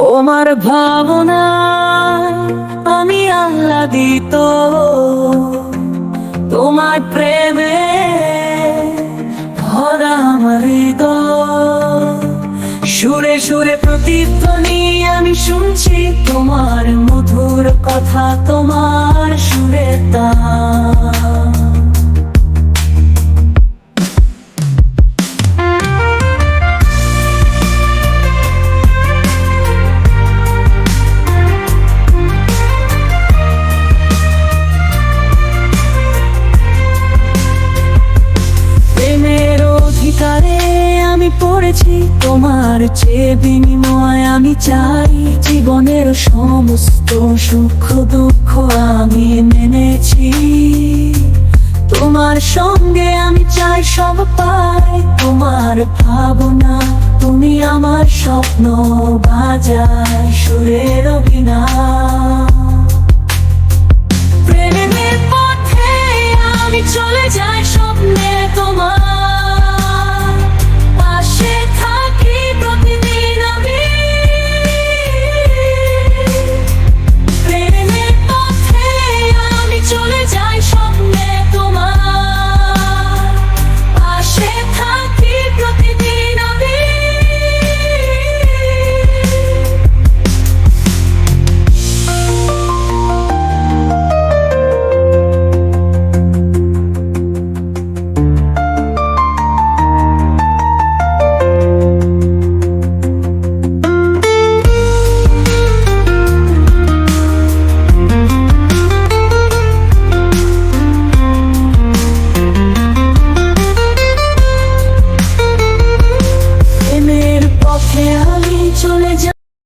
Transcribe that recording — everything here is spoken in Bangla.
তোমার ভাবনা আমি আহ্লাদিত তোমার প্রেমে ভরা সুরে সুরে প্রতিধ্বনি আমি শুনছি তোমার মধুর কথা, তোমার সুরে তান তোমার চেয়ে বিনিময় আমি চাই। জীবনের সমস্ত সুখ দুঃখ আমি মেনেছি তোমার সঙ্গে আমি চাই সব পাই। তোমার ভাবনা তুমি আমার স্বপ্ন বাজায় সুরের অভিনয়।